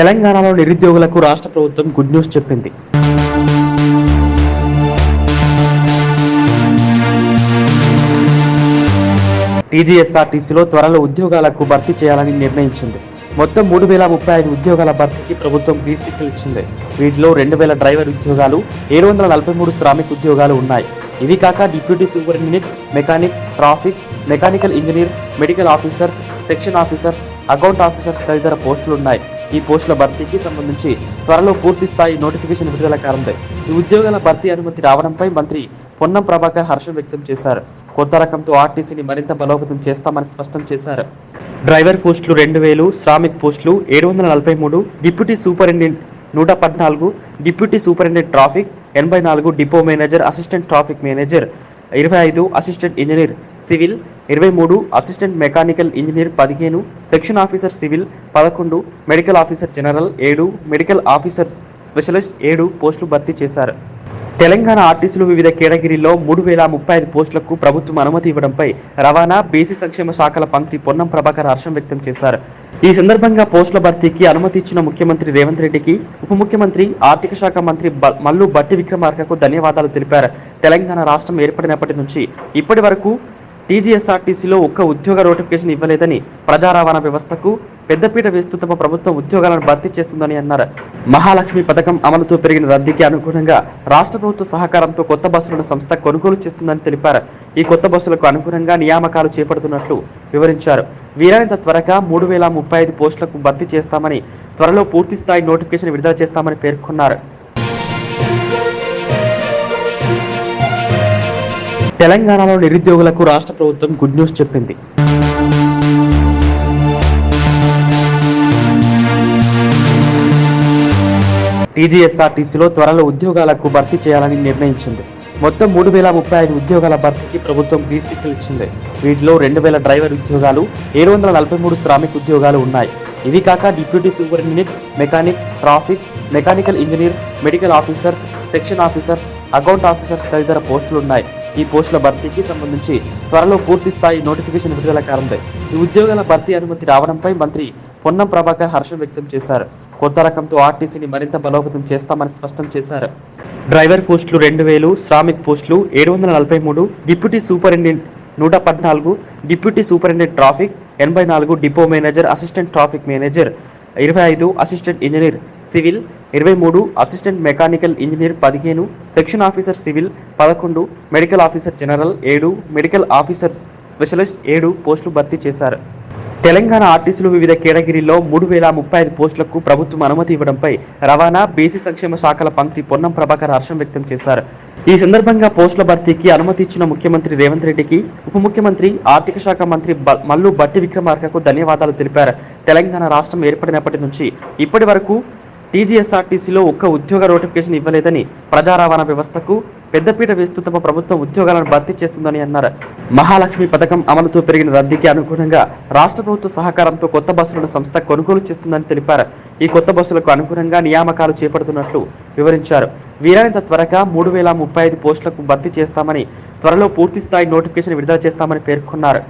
తెలంగాణలో నిరుద్యోగులకు రాష్ట్ర ప్రభుత్వం గుడ్ న్యూస్ చెప్పింది. టీజీఎస్ఆర్టీసీలో త్వరలో ఉద్యోగాలకు భర్తీ చేయాలని నిర్ణయించింది. మొత్తం మూడు వేల ముప్పై ఐదు ఉద్యోగాల భర్తీకి ప్రభుత్వం గ్రీన్ సిగ్నల్ ఇచ్చింది. వీటిలో రెండు వేల డ్రైవర్ ఉద్యోగాలు ఏడు వందల నలభై మూడు శ్రామిక్ ఉద్యోగాలు ఉన్నాయి. ఇవి కాక deputy superintendent mechanic traffic mechanical engineer medical officers section officers account officers తదితర పోస్టులు ఉన్నాయి. ఈ పోస్టుల భర్తీకి సంబంధించి త్వరలో పూర్తి స్థాయి నోటిఫికేషన్ విడుదల కానుంది. ఈ ఉద్యోగాల భర్తీ అనుమతి రావడంపై మంత్రి పొన్నం ప్రభాకర్ హర్షం వ్యక్తం చేశారు. కొత్త రకంతో ఆర్టీసీని మరింత బలోపేతం చేస్తామని స్పష్టం చేశారు. డ్రైవర్ పోస్టులు రెండు వేలు శ్రామిక్ పోస్టులు ఏడు వందల నలభై మూడు డిప్యూటీ సూపరింటెండెంట్ నూట పద్నాలుగు డిప్యూటీ సూపరింటెండెంట్ ట్రాఫిక్ ఎనభై నాలుగు depot manager assistant traffic manager ఇరవై ఐదు అసిస్టెంట్ ఇంజనీర్ సివిల్ ఇరవై మూడు అసిస్టెంట్ మెకానికల్ ఇంజనీర్ పదిహేను సెక్షన్ ఆఫీసర్ సివిల్ పదకొండు మెడికల్ ఆఫీసర్ జనరల్ ఏడు మెడికల్ ఆఫీసర్ స్పెషలిస్ట్ ఏడు పోస్టులు భర్తీ చేశారు. తెలంగాణ ఆర్టీసీలు వివిధ కేటగిరీల్లో మూడు వేల ముప్పై ఐదు పోస్టులకు ప్రభుత్వం అనుమతి ఇవ్వడంపై రవాణా బీసీ సంక్షేమ శాఖల మంత్రి పొన్నం ప్రభాకర్ హర్షం వ్యక్తం చేశారు. ఈ సందర్భంగా పోస్టుల భర్తీకి అనుమతి ఇచ్చిన ముఖ్యమంత్రి రేవంత్ రెడ్డికి ఉప ముఖ్యమంత్రి ఆర్థిక శాఖ మంత్రి మల్లు బట్టి విక్రమార్కకు ధన్యవాదాలు తెలిపారు. తెలంగాణ రాష్ట్రం ఏర్పడినప్పటి నుంచి ఇప్పటి వరకు టీజీఎస్ఆర్టీసీలో ఒక్క ఉద్యోగ నోటిఫికేషన్ ఇవ్వలేదని ప్రజా రవాణా వ్యవస్థకు పెద్దపీట వేస్తూ తమ ప్రభుత్వం ఉద్యోగాలను భర్తీ చేస్తుందని అన్నారు. మహాలక్ష్మి పథకం అమలుతో పెరిగిన రద్దీకి అనుగుణంగా రాష్ట్ర ప్రభుత్వ సహకారంతో కొత్త బస్సులను సంస్థ కొనుగోలు చేస్తుందని తెలిపారు. ఈ కొత్త బస్సులకు అనుగుణంగా నియామకాలు చేపడుతున్నట్లు వివరించారు. వీలైనంత త్వరగా మూడు వేల ముప్పై ఐదు పోస్టులకు భర్తీ చేస్తామని త్వరలో పూర్తి స్థాయి నోటిఫికేషన్ విడుదల చేస్తామని పేర్కొన్నారు. తెలంగాణలో నిరుద్యోగులకు రాష్ట్ర ప్రభుత్వం గుడ్ న్యూస్ చెప్పింది. టీజీఎస్ఆర్టీసీలో త్వరలో ఉద్యోగాలకు భర్తీ చేయాలని నిర్ణయించింది. మొత్తం మూడు వేల ముప్పై ఐదు ఉద్యోగాల భర్తీకి ప్రభుత్వం గ్రీన్ సిగ్నల్ ఇచ్చింది. వీటిలో రెండు వేల డ్రైవర్ ఉద్యోగాలు ఏడు వందల నలభై మూడు శ్రామిక్ ఉద్యోగాలు ఉన్నాయి. ఇవి కాక deputy superintendent mechanic traffic mechanical engineer medical officers section officers account officers తదితర పోస్టులు ఉన్నాయి. ఈ పోస్టుల భర్తీకి సంబంధించి త్వరలో పూర్తి స్థాయి నోటిఫికేషన్ విడుదల కానుంది. ఈ ఉద్యోగాల భర్తీ అనుమతి రావడంపై మంత్రి పొన్నం ప్రభాకర్ హర్షం వ్యక్తం చేశారు. కొత్త రకంతో ఆర్టీసీని మరింత బలోపేతం చేస్తామని స్పష్టం చేశారు. డ్రైవర్ పోస్టులు రెండు వేలు శ్రామిక్ పోస్టులు ఏడు వందల నలభై మూడు డిప్యూటీ సూపరింటెండెంట్ నూట పద్నాలుగు డిప్యూటీ సూపరింటెండెంట్ ట్రాఫిక్ ఎనభై నాలుగు depot manager assistant traffic manager ఇరవై ఐదు అసిస్టెంట్ ఇంజనీర్ సివిల్ ఇరవై మూడు అసిస్టెంట్ మెకానికల్ ఇంజనీర్ పదిహేను సెక్షన్ ఆఫీసర్ సివిల్ పదకొండు మెడికల్ ఆఫీసర్ జనరల్ ఏడు మెడికల్ ఆఫీసర్ స్పెషలిస్ట్ ఏడు పోస్టులు భర్తీ చేశారు. తెలంగాణ ఆర్టీసీలు వివిధ కేటగిరీల్లో మూడు వేల ముప్పై ఐదు పోస్టులకు ప్రభుత్వం అనుమతి ఇవ్వడంపై రవాణా బీసీ సంక్షేమ శాఖల మంత్రి పొన్నం ప్రభాకర్ హర్షం వ్యక్తం చేశారు. ఈ సందర్భంగా పోస్టుల భర్తీకి అనుమతి ఇచ్చిన ముఖ్యమంత్రి రేవంత్ రెడ్డికి ఉప ముఖ్యమంత్రి ఆర్థిక శాఖ మంత్రి మల్లు బట్టి విక్రమార్కకు ధన్యవాదాలు తెలిపారు. తెలంగాణ రాష్ట్రం ఏర్పడినప్పటి నుంచి ఇప్పటి వరకు టీజీఎస్ఆర్టీసీలో ఒక్క ఉద్యోగ నోటిఫికేషన్ ఇవ్వలేదని ప్రజా రవాణా వ్యవస్థకు పెద్దపీట వేస్తూ తమ ప్రభుత్వం ఉద్యోగాలను భర్తీ చేస్తుందని అన్నారు. మహాలక్ష్మి పథకం అమలుతో పెరిగిన రద్దీకి అనుగుణంగా రాష్ట్ర ప్రభుత్వ సహకారంతో కొత్త బస్సులను సంస్థ కొనుగోలు చేస్తుందని తెలిపారు. ఈ కొత్త బస్సులకు అనుగుణంగా నియామకాలు చేపడుతున్నట్లు వివరించారు. వీలైనంత త్వరగా మూడు వేల ముప్పై ఐదు పోస్టులకు భర్తీ చేస్తామని త్వరలో పూర్తి స్థాయి నోటిఫికేషన్ విడుదల చేస్తామని పేర్కొన్నారు.